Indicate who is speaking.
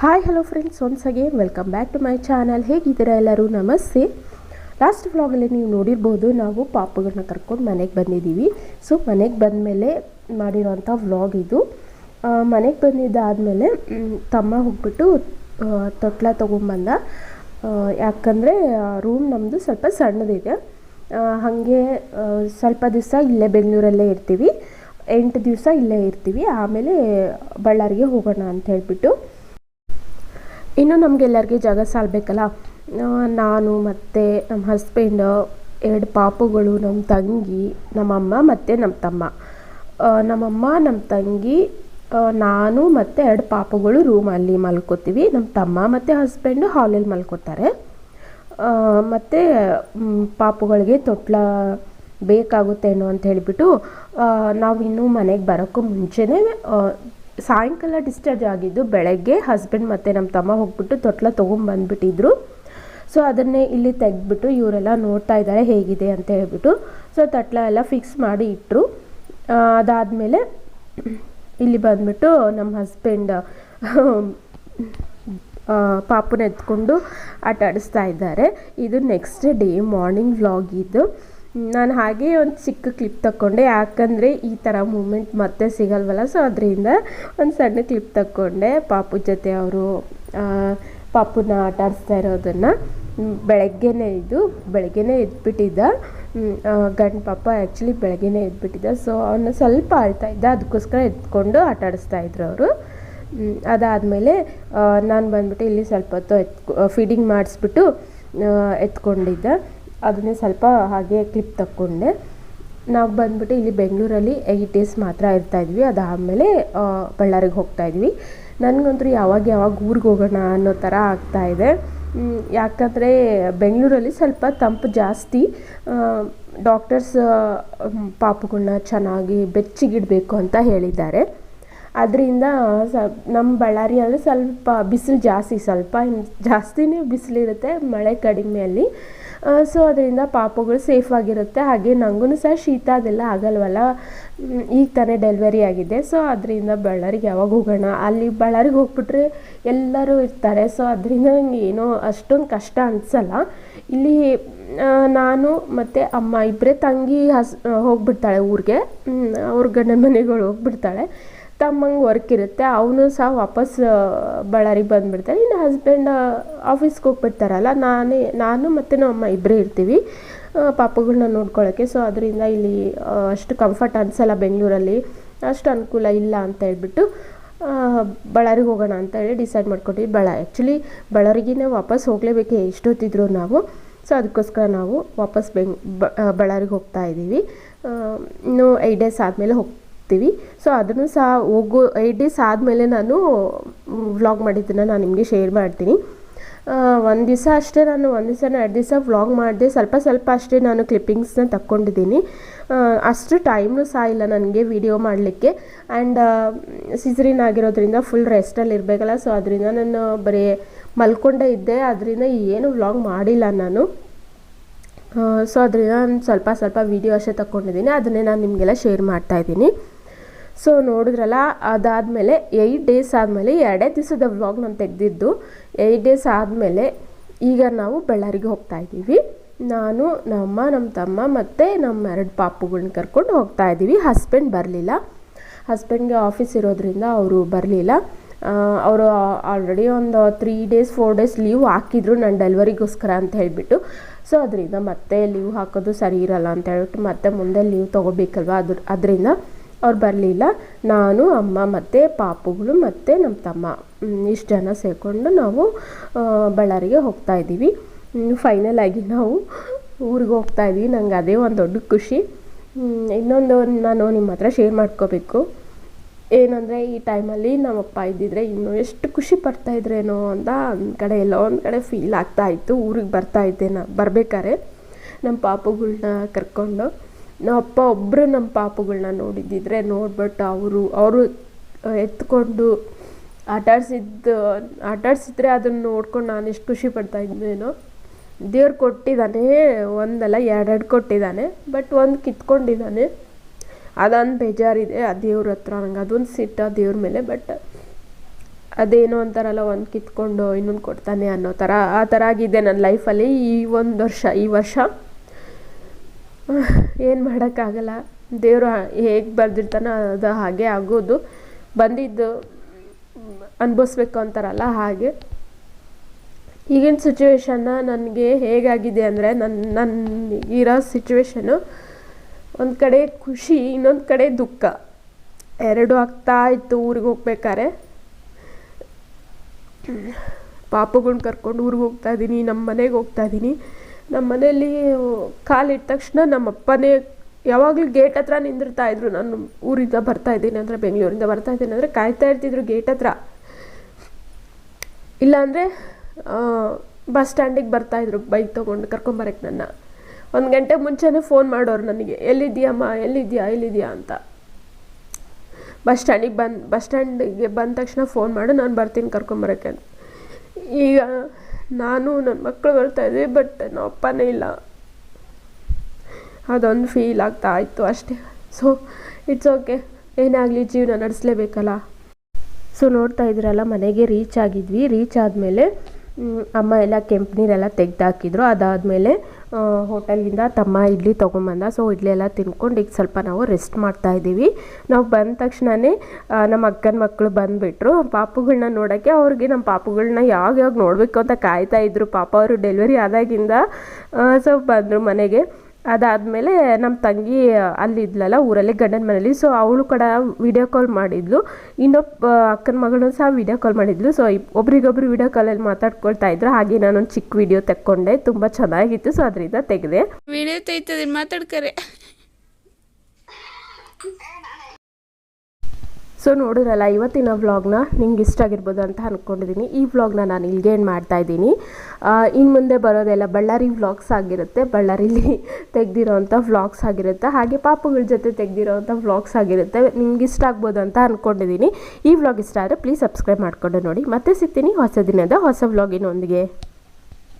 Speaker 1: Hi hello friends once again welcome back to my channel ಹೇಗಿದ್ದೀರಾ ಎಲ್ಲರೂ? ನಮಸ್ತೆ. Last ವ್ಲಾಗಲ್ಲಿ ನೀವು ನೋಡಿರ್ಬೋದು, ನಾವು ಪಾಪುಗಳನ್ನ ಕರ್ಕೊಂಡು ಮನೆಗೆ ಬಂದಿದ್ದೀವಿ. ಸೊ ಮನೆಗೆ ಬಂದ ಮೇಲೆ ಮಾಡಿರೋಂಥ ವ್ಲಾಗ್ ಇದು. ಮನೆಗೆ ಬಂದಿದ್ದಾದಮೇಲೆ ತಮ್ಮ ಹೋಗ್ಬಿಟ್ಟು ತೊಟ್ಲ ತೊಗೊಂಬಂದ. ಯಾಕಂದರೆ ರೂಮ್ ನಮ್ಮದು ಸ್ವಲ್ಪ ಸಣ್ಣದಿದೆ. ಹಾಗೆ ಸ್ವಲ್ಪ ದಿವಸ ಇಲ್ಲೇ ಬೆಂಗಳೂರಲ್ಲೇ ಇರ್ತೀವಿ. ಎಂಟು ದಿವಸ ಇಲ್ಲೇ ಇರ್ತೀವಿ. ಆಮೇಲೆ ಬಳ್ಳಾರಿಗೆ ಹೋಗೋಣ ಅಂತ ಹೇಳ್ಬಿಟ್ಟು. ಇನ್ನು ನಮಗೆಲ್ಲರಿಗೆ ಜಾಗ ಸಾಲಬೇಕಲ್ಲ? ನಾನು ಮತ್ತು ನಮ್ಮ ಹಸ್ಬೆಂಡ್ ಎರಡು ಪಾಪುಗಳು ನಮ್ಮ ತಂಗಿ, ನಮ್ಮಮ್ಮ ಮತ್ತು ನಮ್ಮ ತಮ್ಮ. ನಮ್ಮಮ್ಮ ನಮ್ಮ ತಂಗಿ ನಾನು ಮತ್ತು ಎರಡು ಪಾಪುಗಳು ರೂಮಲ್ಲಿ ಮಲ್ಕೋತೀವಿ. ನಮ್ಮ ತಮ್ಮ ಮತ್ತು ಹಸ್ಬೆಂಡು ಹಾಲಲ್ಲಿ ಮಲ್ಕೋತಾರೆ. ಮತ್ತು ಪಾಪುಗಳಿಗೆ ತೊಟ್ಲ ಬೇಕಾಗುತ್ತೇನೋ ಅಂತ ಹೇಳಿಬಿಟ್ಟು ನಾವು ಇನ್ನೂ ಮನೆಗೆ ಬರೋಕ್ಕೂ ಮುಂಚೆನೇ ಸಾಯಂಕಾಲ ಡಿಸ್ಚಾರ್ಜ್ ಆಗಿದ್ದು ಬೆಳಗ್ಗೆ ಹಸ್ಬೆಂಡ್ ಮತ್ತು ನಮ್ಮ ತಮ್ಮ ಹೋಗ್ಬಿಟ್ಟು ತೊಟ್ಲ ತೊಗೊಂಬಂದ್ಬಿಟ್ಟಿದ್ರು ಸೊ ಅದನ್ನೇ ಇಲ್ಲಿ ತೆಗೆದ್ಬಿಟ್ಟು ಇವರೆಲ್ಲ ನೋಡ್ತಾ ಇದ್ದಾರೆ ಹೇಗಿದೆ ಅಂತ ಹೇಳ್ಬಿಟ್ಟು. ಸೊ ತಟ್ಲ ಎಲ್ಲ ಫಿಕ್ಸ್ ಮಾಡಿ ಇಟ್ಟರು ಅದಾದಮೇಲೆ ಇಲ್ಲಿ ಬಂದ್ಬಿಟ್ಟು ನಮ್ಮ ಹಸ್ಬೆಂಡ್ ಪಾಪುನ ಎತ್ಕೊಂಡು ಆಟಾಡಿಸ್ತಾ ಇದ್ದಾರೆ. ಇದು ನೆಕ್ಸ್ಟ್ ಡೇ ಮಾರ್ನಿಂಗ್ ವ್ಲಾಗ್ ಇದು. ನಾನು ಹಾಗೆ ಒಂದು ಚಿಕ್ಕ ಕ್ಲಿಪ್ ತಗೊಂಡೆ ಯಾಕಂದರೆ ಈ ಥರ ಮೂಮೆಂಟ್ ಮತ್ತೆ ಸಿಗಲ್ವಲ್ಲ? ಸೊ ಅದರಿಂದ ಒಂದು ಸಣ್ಣ ಕ್ಲಿಪ್ ತಗೊಂಡೆ ಪಾಪು ಜೊತೆ ಅವರು ಪಾಪುನ ಆಟ ಆಡಿಸ್ತಾ ಇರೋದನ್ನು ಬೆಳಗ್ಗೆನೇ ಇದು, ಬೆಳಗ್ಗೆನೇ ಎದ್ಬಿಟ್ಟಿದ್ದ. ಗಂಡು ಪಾಪ ಆ್ಯಕ್ಚುಲಿ ಬೆಳಗ್ಗೆನೇ ಎದ್ಬಿಟ್ಟಿದ್ದ. ಸೊ ಅವನ್ನ ಸ್ವಲ್ಪ ಅಳ್ತಾ ಇದ್ದ. ಅದಕ್ಕೋಸ್ಕರ ಎತ್ಕೊಂಡು ಆಟ ಆಡಿಸ್ತಾ ಇದ್ರು ಅವರು. ಅದಾದಮೇಲೆ ನಾನು ಬಂದ್ಬಿಟ್ಟು ಇಲ್ಲಿ ಸ್ವಲ್ಪ ಹೊತ್ತು ಎತ್ ಫೀಡಿಂಗ್ ಮಾಡಿಸ್ಬಿಟ್ಟು ಎತ್ಕೊಂಡಿದ್ದೆ. ಅದನ್ನೇ ಸ್ವಲ್ಪ ಹಾಗೆ ಕ್ಲಿಪ್ ತಕ್ಕೊಂಡೆ. ನಾವು ಬಂದ್ಬಿಟ್ಟು ಇಲ್ಲಿ ಬೆಂಗಳೂರಲ್ಲಿ ಏಯ್ಟ್ ಡೇಸ್ ಮಾತ್ರ ಇರ್ತಾ ಇದ್ವಿ. ಅದಾದಮೇಲೆ ಬಳ್ಳಾರಿಗೆ ಹೋಗ್ತಾ ಇದ್ವಿ. ನನಗಂತೂ ಯಾವಾಗ ಯಾವಾಗ ಊರಿಗೆ ಹೋಗೋಣ ಅನ್ನೋ ಥರ ಆಗ್ತಾ ಇದೆ. ಮ್, ಯಾಕಂದರೆ ಬೆಂಗಳೂರಲ್ಲಿ ಸ್ವಲ್ಪ ತಂಪು ಜಾಸ್ತಿ. ಡಾಕ್ಟರ್ಸ್ ಪಾಪುಗಳನ್ನ ಚೆನ್ನಾಗಿ ಬೆಚ್ಚಗಿಡಬೇಕು ಅಂತ ಹೇಳಿದ್ದಾರೆ. ಅದರಿಂದ ಸ ನಮ್ಮ ಬಳ್ಳಾರಿ ಅಂದರೆ ಸ್ವಲ್ಪ ಬಿಸಿಲು ಜಾಸ್ತಿ ಸ್ವಲ್ಪ ಜಾಸ್ತಿನೇ ಬಿಸಿಲಿರುತ್ತೆ ಮಳೆ ಕಡಿಮೆ ಅಲ್ಲಿ ಸೊ ಅದರಿಂದ ಪಾಪುಗಳು ಸೇಫ್ ಆಗಿರುತ್ತೆ. ಹಾಗೆ ನನಗೂ ಸಹ ಶೀತ ಅದೆಲ್ಲ ಆಗಲ್ವಲ್ಲ? ಈಗ ತಾನೇ ಡೆಲಿವರಿ ಆಗಿದೆ. ಸೊ ಅದರಿಂದ ಬಳ್ಳಾರಿಗೆ ಯಾವಾಗ ಹೋಗೋಣ? ಅಲ್ಲಿ ಬಳ್ಳಾರಿಗೆ ಹೋಗ್ಬಿಟ್ರೆ ಎಲ್ಲರೂ ಇರ್ತಾರೆ. ಸೊ ಅದರಿಂದ ನಂಗೆ ಏನೋ ಅಷ್ಟೊಂದು ಕಷ್ಟ ಅನಿಸಲ್ಲ. ಇಲ್ಲಿ ನಾನು ಮತ್ತು ಅಮ್ಮ ಇಬ್ಬರೇ ತಂಗಿ ಹಸ್, ಹೋಗ್ಬಿಡ್ತಾಳೆ ಊರಿಗೆ. ಅವ್ರ ಗಂಡನ ಮನೆಗಳು ಹೋಗ್ಬಿಡ್ತಾಳೆ. ತಮ್ಮಂಗೆ ವರ್ಕ್ ಇರುತ್ತೆ, ಅವನು ಸಹ ವಾಪಸ್ ಬಳ್ಳಾರಿಗೆ ಬಂದುಬಿಡ್ತಾರೆ ಇನ್ನು ಹಸ್ಬೆಂಡ್ ಆಫೀಸ್ಗೆ ಹೋಗ್ಬಿಡ್ತಾರಲ್ಲ, ನಾನೇ, ನಾನು ಮತ್ತು ನಮ್ಮ ಅಮ್ಮ ಇಬ್ಬರೇ ಇರ್ತೀವಿ. ಪಾಪಗಳನ್ನ ನೋಡ್ಕೊಳ್ಳೋಕೆ ನೋಡ್ಕೊಳ್ಳೋಕ್ಕೆ ಸೊ ಅದರಿಂದ ಇಲ್ಲಿ ಅಷ್ಟು ಕಂಫರ್ಟ್ ಅನಿಸಲ್ಲ ಬೆಂಗಳೂರಲ್ಲಿ. ಅಷ್ಟು ಅನುಕೂಲ ಇಲ್ಲ ಅಂತ ಹೇಳ್ಬಿಟ್ಟು ಬಳ್ಳಾರಿಗೆ ಹೋಗೋಣ ಅಂತ ಹೇಳಿ ಡಿಸೈಡ್ ಮಾಡ್ಕೊಟ್ಟಿವಿ ಬಳ್ಳ ಆ್ಯಕ್ಚುಲಿ ಬಳ್ಳಾರಿಗಿನೇ ವಾಪಸ್ ಹೋಗಲೇಬೇಕು ಎಷ್ಟೊತ್ತಿದ್ರು ನಾವು. ಸೊ ಅದಕ್ಕೋಸ್ಕರ ನಾವು ವಾಪಸ್ ಬೆಂಗ್ ಬಳ್ಳಾರಿಗೆ ಹೋಗ್ತಾ ಇದ್ದೀವಿ. ಇನ್ನು ಏಯ್ಟ್ ಡೇಸ್ ಆದಮೇಲೆ ಹೋಗ್ತೀವಿ ಸೊ ಅದನ್ನು ಸಹ ಹೋಗೋ ಏಟ್ ಡೇಸ್ ಆದಮೇಲೆ ನಾನು ವ್ಲಾಗ್ ಮಾಡಿದ್ದನ್ನು ನಾನು ನಿಮಗೆ ಶೇರ್ ಮಾಡ್ತೀನಿ. ಒಂದು ದಿವಸ ಅಷ್ಟೇ ನಾನು, ಒಂದು ದಿವಸ ಎರಡು ದಿವಸ ವ್ಲಾಗ್ ಮಾಡಿದೆ. ಸ್ವಲ್ಪ ಸ್ವಲ್ಪ ಅಷ್ಟೇ ನಾನು ಕ್ಲಿಪ್ಪಿಂಗ್ಸ್ನ ತಕ್ಕೊಂಡಿದ್ದೀನಿ. ಅಷ್ಟು ಟೈಮ್ನು ಸಹ ಇಲ್ಲ ನನಗೆ ವಿಡಿಯೋ ಮಾಡಲಿಕ್ಕೆ. ಆ್ಯಂಡ್ ಸಿಸರಿನ್ ಆಗಿರೋದ್ರಿಂದ ಫುಲ್ ರೆಸ್ಟಲ್ಲಿ ಇರಬೇಕಲ್ಲ ಸೊ ಅದರಿಂದ ನಾನು ಬರೀ ಮಲ್ಕೊಂಡೇ ಇದ್ದೆ. ಅದರಿಂದ ಏನು ವ್ಲಾಗ್ ಮಾಡಿಲ್ಲ ನಾನು. ಸೊ ಅದರಿಂದ ನಾನು ಸ್ವಲ್ಪ ಸ್ವಲ್ಪ ವೀಡಿಯೋ ಅಷ್ಟೇ ತಗೊಂಡಿದ್ದೀನಿ ಅದನ್ನೇ ನಾನು ನಿಮಗೆಲ್ಲ ಶೇರ್ ಮಾಡ್ತಾ ಇದ್ದೀನಿ. ಸೊ ನೋಡಿದ್ರಲ್ಲ, ಅದಾದಮೇಲೆ ಏಯ್ಟ್ ಡೇಸ್ ಆದಮೇಲೆ ಎರಡೇ ದಿವಸದ ವ್ಲಾಗ್ ನಾನು ತೆಗೆದಿದ್ದು. ಏಯ್ಟ್ ಡೇಸ್ ಆದಮೇಲೆ ಈಗ ನಾವು ಬಳ್ಳಾರಿಗೆ ಹೋಗ್ತಾ ಇದ್ದೀವಿ. ನಾನು, ನಮ್ಮ ನಮ್ಮ ತಮ್ಮ ಮತ್ತು ನಮ್ಮ ಎರಡು ಪಾಪುಗಳನ್ನ ಕರ್ಕೊಂಡು ಹೋಗ್ತಾ ಇದ್ದೀವಿ. ಹಸ್ಬೆಂಡ್ ಬರಲಿಲ್ಲ. ಹಸ್ಬೆಂಡ್ಗೆ ಆಫೀಸ್ ಇರೋದ್ರಿಂದ ಅವರು ಬರಲಿಲ್ಲ. ಅವರು ಆಲ್ರೆಡಿ ಒಂದು three days four days leave ಹಾಕಿದ್ರು ನನ್ನ ಡೆಲಿವರಿಗೋಸ್ಕರ ಅಂತ ಹೇಳಿಬಿಟ್ಟು. ಸೊ ಅದರಿಂದ ಮತ್ತೆ ಲೀವ್ ಹಾಕೋದು ಸರಿ ಇರಲ್ಲ ಅಂತ ಹೇಳ್ಬಿಟ್ಟು ಮತ್ತೆ ಮುಂದೆ ಲೀವ್ ತೊಗೋಬೇಕಲ್ವ? ಅದ್ರ, ಅದರಿಂದ ಅವ್ರು ಬರಲಿಲ್ಲ. ನಾನು, ಅಮ್ಮ ಮತ್ತು ಪಾಪುಗಳು ಮತ್ತು ನಮ್ಮ ತಮ್ಮ. ಇಷ್ಟು ಜನ ಸೇರಿಕೊಂಡು ನಾವು ಬಳ್ಳಾರಿಗೆ ಹೋಗ್ತಾ ಇದ್ದೀವಿ. ಫೈನಲ್ ಆಗಿ ನಾವು ಊರಿಗೆ ಹೋಗ್ತಾ ಇದ್ವಿ ನಂಗೆ ಅದೇ ಒಂದು ದೊಡ್ಡ ಖುಷಿ. ಇನ್ನೊಂದು ನಾನು ನಿಮ್ಮ ಹತ್ರ ಶೇರ್ ಮಾಡ್ಕೋಬೇಕು. ಏನಂದರೆ ಈ ಟೈಮಲ್ಲಿ ನಮ್ಮಪ್ಪ ಇದ್ದಿದ್ರೆ ಇನ್ನೂ ಎಷ್ಟು ಖುಷಿ ಪಡ್ತಾ ಇದ್ರೇನೋ ಅಂತ ಒಂದು ಕಡೆ ಎಲ್ಲೋ ಒಂದು ಕಡೆ ಫೀಲ್ ಆಗ್ತಾ ಇತ್ತು. ಊರಿಗೆ ಬರ್ತಾ ಇದ್ದೆ ನಾ ನಮ್ಮ ಪಾಪುಗಳನ್ನ ಕರ್ಕೊಂಡು ನಮ್ಮ ಅಪ್ಪ ಒಬ್ಬರು ನಮ್ಮ ಪಾಪುಗಳನ್ನ ನೋಡಿದ್ದಿದ್ರೆ ನೋಡ್ಬಿಟ್ಟು ಅವರು ಅವರು ಎತ್ಕೊಂಡು ಆಟಾಡ್ಸಿದ್ದು, ಆಟಾಡ್ಸಿದ್ರೆ ಅದನ್ನು ನೋಡ್ಕೊಂಡು ನಾನು ಎಷ್ಟು ಖುಷಿ ಪಡ್ತಾ ಇದ್ದೇನೋ ದೇವ್ರು ಕೊಟ್ಟಿದ್ದಾನೆ ಒಂದಲ್ಲ ಎರಡೆರಡು ಕೊಟ್ಟಿದ್ದಾನೆ ಬಟ್ ಒಂದು ಕಿತ್ಕೊಂಡಿದ್ದಾನೆ ಅದೊಂದು ಬೇಜಾರಿದೆ, ಆ ದೇವ್ರ ಹತ್ರ ನಂಗೆ ಅದೊಂದು ಸಿಟ್ಟ ದೇವ್ರ ಮೇಲೆ, ಬಟ್ ಅದೇನೋ ಅಂತಾರಲ್ಲ ಒಂದು ಕಿತ್ಕೊಂಡು ಇನ್ನೊಂದು ಕೊಡ್ತಾನೆ ಅನ್ನೋ ಥರ ಆ ಥರ ಆಗಿದೆ ನನ್ನ ಲೈಫಲ್ಲಿ ಈ ಒಂದು ವರ್ಷ, ಈ ವರ್ಷ. ಏನು ಮಾಡೋಕ್ಕಾಗಲ್ಲ. ದೇವರು ಹೇಗೆ ಬರೆದಿರ್ತಾನೋ ಅದು ಹಾಗೆ ಆಗೋದು. ಬಂದಿದ್ದು ಅನುಭವಿಸ್ಬೇಕು ಅಂತಾರಲ್ಲ ಹಾಗೆ. ಈಗಿನ ಸಿಚುವೇಶನ್ನ ನನಗೆ ಹೇಗಾಗಿದೆ ಅಂದರೆ ನನ್ನ ನನ್ನ ಇರೋ ಸಿಚುವೇಶನ್ನು ಒಂದು ಕಡೆ ಖುಷಿ, ಇನ್ನೊಂದು ಕಡೆ ದುಃಖ. ಎರಡು ಆಗ್ತಾ ಇತ್ತು ಊರಿಗೆ ಹೋಗ್ಬೇಕಾರೆ ಪಾಪುಗಳ್ನ ಕರ್ಕೊಂಡು ಊರಿಗೆ ಹೋಗ್ತಾ ಇದ್ದೀನಿ ನಮ್ಮ ಮನೆಗೆ ಹೋಗ್ತಾ ಇದ್ದೀನಿ ನಮ್ಮ ಮನೆಯಲ್ಲಿ ಕಾಲಿಟ್ಟ ತಕ್ಷಣ ನಮ್ಮ ಅಪ್ಪನೇ ಯಾವಾಗಲೂ ಗೇಟ್ ಹತ್ರ ನಿಂದಿರ್ತಾ ಇದ್ರು. ನಾನು ಊರಿಂದ ಬರ್ತಾ ಇದ್ದೀನಿ ಅಂದರೆ ಬೆಂಗಳೂರಿಂದ ಬರ್ತಾ ಇದ್ದೀನಿ ಅಂದರೆ ಕಾಯ್ತಾ ಇರ್ತಿದ್ರು ಗೇಟ್ ಹತ್ರ. ಇಲ್ಲಾಂದರೆ ಬಸ್ ಸ್ಟ್ಯಾಂಡಿಗೆ ಬರ್ತಾಯಿದ್ರು ಬೈಕ್ ತೊಗೊಂಡು ಕರ್ಕೊಂಬರಕ್ಕೆ ನನ್ನ. ಒಂದು ಗಂಟೆ ಮುಂಚೆನೇ ಫೋನ್ ಮಾಡೋರು ನನಗೆ, ಎಲ್ಲಿದ್ದೀಯಮ್ಮ? ಎಲ್ಲಿದ್ಯಾ ಎಲ್ಲಿದ್ಯಾ ಅಂತ. ಬಸ್ ಸ್ಟ್ಯಾಂಡಿಗೆ ಬಂದು, ಬಸ್ ಸ್ಟ್ಯಾಂಡಿಗೆ ಬಂದ ತಕ್ಷಣ ಫೋನ್ ಮಾಡು, ನಾನು ಬರ್ತೀನಿ ಕರ್ಕೊಂಬರಕ್ಕೆ ಅಂತ. ಈಗ ನಾನು ನನ್ನ ಮಕ್ಕಳು ಬರ್ತಾ ಇದ್ವಿ ಬಟ್ ನಮ್ಮ ಅಪ್ಪನೇ ಇಲ್ಲ. ಅದೊಂದು ಫೀಲ್ ಆಗ್ತಾ ಇತ್ತು ಅಷ್ಟೇ. ಸೊ ಇಟ್ಸ್ ಓಕೆ ಏನೇ ಆಗಲಿ ಜೀವನ ನಡೆಸಲೇಬೇಕಲ್ಲ. ಸೊ ನೋಡ್ತಾ ಇದ್ರಲ್ಲ, ಮನೆಗೆ ರೀಚ್ ಆಗಿದ್ವಿ. ರೀಚ್ ಆದಮೇಲೆ ಅಮ್ಮ ಎಲ್ಲ ಕೆಂಪು ನೀರೆಲ್ಲ ತೆಗ್ದಾಕಿದ್ರು. ಅದಾದಮೇಲೆ ಹೋಟೆಲಿಂದ ತಮ್ಮ ಇಡ್ಲಿ ತೊಗೊಂಬಂದ ಸೊ ಇಡ್ಲಿ ಎಲ್ಲ ತಿನ್ಕೊಂಡು ಈಗ ಸ್ವಲ್ಪ ನಾವು ರೆಸ್ಟ್ ಮಾಡ್ತಾ ಇದ್ದೀವಿ. ನಾವು ಬಂದ ತಕ್ಷಣವೇ ನಮ್ಮ ಅಕ್ಕನ ಮಕ್ಕಳು ಬಂದುಬಿಟ್ರು. ಪಾಪುಗಳನ್ನ ನೋಡೋಕ್ಕೆ ಅವ್ರಿಗೆ ನಮ್ಮ ಪಾಪುಗಳನ್ನ ಯಾವಾಗ ಯಾವಾಗ ನೋಡಬೇಕು ಅಂತ ಕಾಯ್ತಾ ಇದ್ರು. ಪಾಪ ಅವರು ಡೆಲಿವರಿ ಆದಾಗಿಂದ ಸೊ ಬಂದರು ಮನೆಗೆ. ಅದಾದಮೇಲೆ ನಮ್ಮ ತಂಗಿ ಅಲ್ಲಿದ್ಲಲ್ಲ ಊರಲ್ಲಿ ಗಂಡನ ಮನೇಲಿ. ಸೊ ಅವಳು ಕೂಡ ವಿಡಿಯೋ ಕಾಲ್ ಮಾಡಿದ್ಲು. ಇನ್ನೊಬ್ಬ ಅಕ್ಕನ ಮಗಳು ಸಹ ವಿಡಿಯೋ ಕಾಲ್ ಮಾಡಿದ್ಲು. ಸೊ ಒಬ್ರಿಗೊಬ್ರು ವಿಡಿಯೋ ಕಾಲಲ್ಲಿ ಮಾತಾಡ್ಕೊಳ್ತಾ ಇದ್ರು. ಹಾಗೆ ನಾನೊಂದು ಚಿಕ್ಕ ವಿಡಿಯೋ ತೆಕ್ಕೊಂಡೆ. ತುಂಬ ಚೆನ್ನಾಗಿತ್ತು. ಸೊ ಅದರಿಂದ ತೆಗೆದೆ.
Speaker 2: ವಿಡಿಯೋ ತೆಗಿತದೆ, ಮಾತಾಡ್ಕರೆ.
Speaker 1: ಸೊ ನೋಡಿದ್ರಲ್ಲ, ಇವತ್ತಿನ ವ್ಲಾಗ್ನ ನಿಮ್ಗೆ ಇಷ್ಟ ಆಗಿರ್ಬೋದು ಅಂತ ಅಂದ್ಕೊಂಡಿದ್ದೀನಿ ಈ ವ್ಲಾಗ್ನ ನಾನು ಇಲ್ಲಿಗೆ ಏನು ಮಾಡ್ತಾ ಇದ್ದೀನಿ? ಇನ್ನು ಮುಂದೆ ಬರೋದೆಲ್ಲ ಬಳ್ಳಾರಿ ವ್ಲಾಗ್ಸ್ ಆಗಿರುತ್ತೆ. ಬಳ್ಳಾರಿಲಿ ತೆಗ್ದಿರೋವಂಥ ವ್ಲಾಗ್ಸ್ ಆಗಿರುತ್ತೆ. ಹಾಗೆ ಪಾಪುಗಳ ಜೊತೆ ತೆಗ್ದಿರೋವಂಥ ವ್ಲಾಗ್ಸ್ ಆಗಿರುತ್ತೆ. ನಿಮ್ಗೆ ಇಷ್ಟ ಆಗ್ಬೋದು ಅಂತ ಅಂದ್ಕೊಂಡಿದ್ದೀನಿ ಈ ವ್ಲಾಗ್ ಇಷ್ಟ ಆದರೆ ಪ್ಲೀಸ್ ಸಬ್ಸ್ಕ್ರೈಬ್ ಮಾಡಿಕೊಂಡು ನೋಡಿ. ಮತ್ತೆ ಸಿಗ್ತೀನಿ ಹೊಸ ದಿನದ ಹೊಸ ವ್ಲಾಗಿನೊಂದಿಗೆ